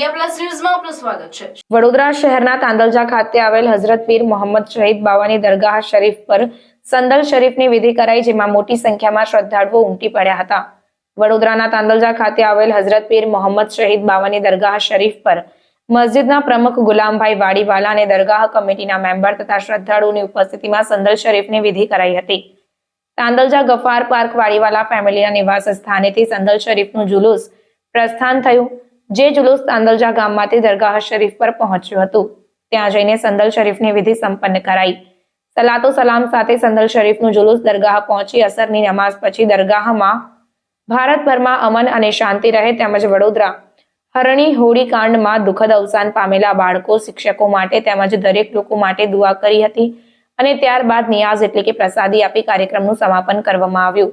India plus ન્યૂઝમાં આપનું સ્વાગત છે. વડોદરા શહેરના તાંદલજા ખાતે આવેલ હઝરત પીર મોહમ્મદ શહીદ બાવાની દરગાહ શરીફ પર સંદલ શરીફની વિધિ કરાઈ, જેમાં મોટી સંખ્યામાં શ્રદ્ધાળુઓ ઉમટી પડ્યા હતા. વડોદરાના તાંદલજા ખાતે આવેલ હઝરત પીર મોહમ્મદ શહીદ બાવાની દરગાહ શરીફ પર મસ્જિદના પ્રમુખ ગુલામભાઈ વાડીવાલા અને દરગાહ કમિટીના મેમ્બર તથા શ્રદ્ધાળુઓની ઉપસ્થિતિમાં સંદલ શરીફની વિધિ કરાઈ હતી. તાંદલજા ગફાર પાર્ક વાડીવાલા ફેમિલીના નિવાસ સ્થાનેથી સંદલ શરીફનું જુલુસ પ્રસ્થાન થયું. જે જુલુસ સાંદલજા ગામમાંથી દરગાહ શરીફ પર પહોંચ્યું હતું. ત્યાં જઈને સંદલ શરીફની વિધિ સંપન્ન કરાઈ. સલાતો સલામ સાથે સંદલ શરીફનું જુલુસ દરગાહ પહોંચી અસરની નમાઝ પછી દરગાહમાં ભારતભરમાં અમન અને શાંતિ રહે તેમજ વડોદરા હરણી હોળી કાંડમાં દુઃખદ અવસાન પામેલા બાળકો, શિક્ષકો માટે તેમજ દરેક લોકો માટે દુઆ કરી હતી અને ત્યારબાદ નિયાઝ એટલે કે પ્રસાદી આપી કાર્યક્રમનું સમાપન કરવામાં આવ્યું.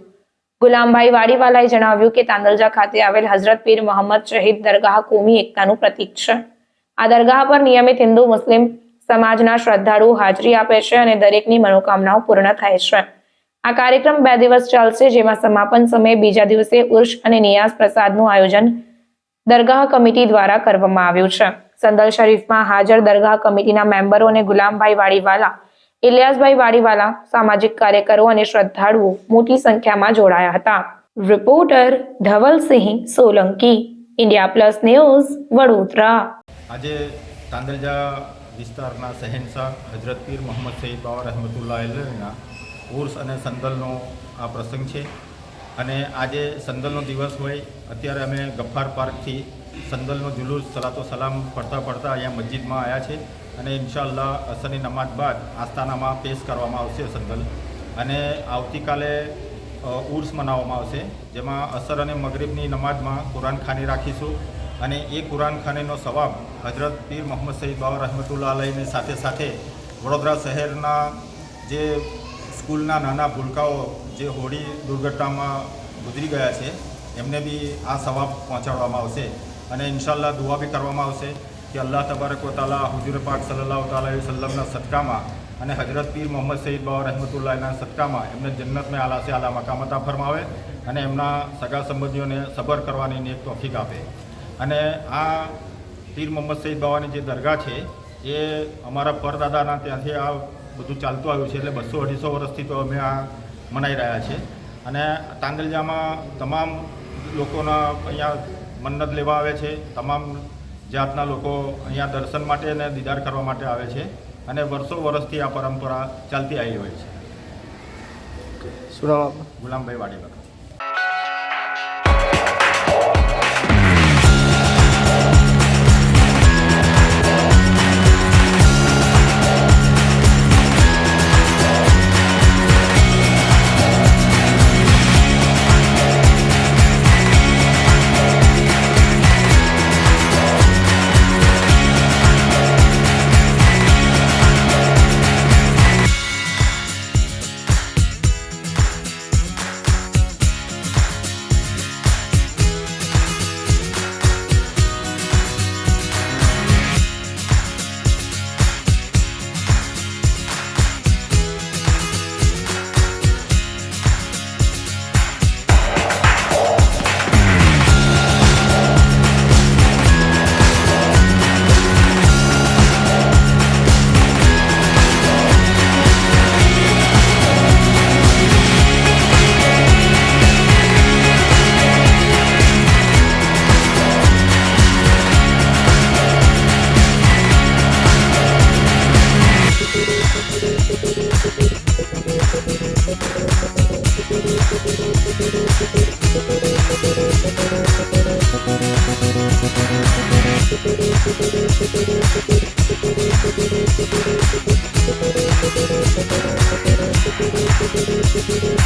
ગુલામભાઈ વાડીવાલાએ જણાવ્યું કે તાંદલજા ખાતે આવેલ હઝરત પીર મોહમ્મદ શહીદ દરગાહ કોમી એકતાનું પ્રતીક છે. આ દરગાહ પર નિયમિત હિન્દુ, મુસ્લિમ સમાજના શ્રદ્ધાળુઓ હાજરી આપે છે અને દરેકની મનોકામનાઓ પૂર્ણ થાય છે. આ કાર્યક્રમ બે દિવસ ચાલશે, જેમાં સમાપન સમયે બીજા દિવસે ઉર્ષ અને નિયાઝ પ્રસાદનું આયોજન દરગાહ કમિટી દ્વારા કરવામાં આવ્યું છે. સંદલ શરીફમાં હાજર દરગાહ કમિટીના મેમ્બરો અને ગુલામભાઈ વાડીવાલા ઇલિયાસભાઈ વાડીવાલા, સામાજિક કાર્યકરો અને શ્રદ્ધાળુઓ મોટી સંખ્યામાં જોડાયા હતા. Reporter Dhavalsinh Solanki, India plus news, Vadodara. આજે તાંદલજા વિસ્તારના શહેનશાહ હજરત પીર મોહમ્મદ સઈદ બાવા રહેમતુલ્લાહ અલહીના ઉર્સ અને સંદલનો આ પ્રસંગ છે. અને આજે સંદલનો દિવસ હોય, અત્યારે અમે ગફ્ફાર પાર્કથી સંદલનો જુલુસ, સલાતો સલામ પડતા પડતા અહીંયા મસ્જિદમાં આવ્યા છે. અને ઇન્શાલ્લાહ અસરની નમાજ બાદ આસ્થાનામાં પેશ કરવામાં આવશે સંદલ અને આવતીકાલે ઉર્સ મનાવવામાં આવશે, જેમાં અસર અને મગરીબની નમાજમાં કુરાન ખાની રાખીશું. અને એ કુરાન ખાનીનો સવાબ હજરત પીર મોહમ્મદ સઈદ બાબા રહમતુલ્લા અલહીની સાથે સાથે વડોદરા શહેરના જે સ્કૂલના નાના ભૂલકાઓ જે હોળી દુર્ઘટનામાં ગુજરી ગયા છે, એમને બી આ સવાબ પહોંચાડવામાં આવશે. અને ઇન્શાલ્લાહ દુઆ બી કરવામાં આવશે. કે અલ્લાહ તબારક તાલા હુજુર પાક સલ્લાહ તાલી વસલમના સદકામાં અને હજરત પીર મોહમ્મદ સઈદ બાબા રહેમતુલ્લાહના સદકામાં એમને જન્નતમાં આલા છે આલા મકામતા ફરમાવે અને એમના સગા સંબંધીઓને સબર કરવાની એક તોફીક આપે. અને આ પીર મોહમ્મદ સઈદ બાવાની જે દરગાહ છે, એ અમારા પરદાદાના ત્યાંથી આ બધું ચાલતું આવ્યું છે એટલે બસો અઢીસો વર્ષથી તો અમે આ મનાઈ રહ્યા છે. અને તાંદલજામાં તમામ લોકોના અહીંયા મન્નત લેવા આવે છે, તમામ જાતના લોકો અહીંયા દર્શન માટે અને દીદાર કરવા માટે આવે છે અને વર્ષો વર્ષથી આ પરંપરા ચાલતી આવી હોય છે. ગુલામભાઈ વાડીવાલા. Thank you.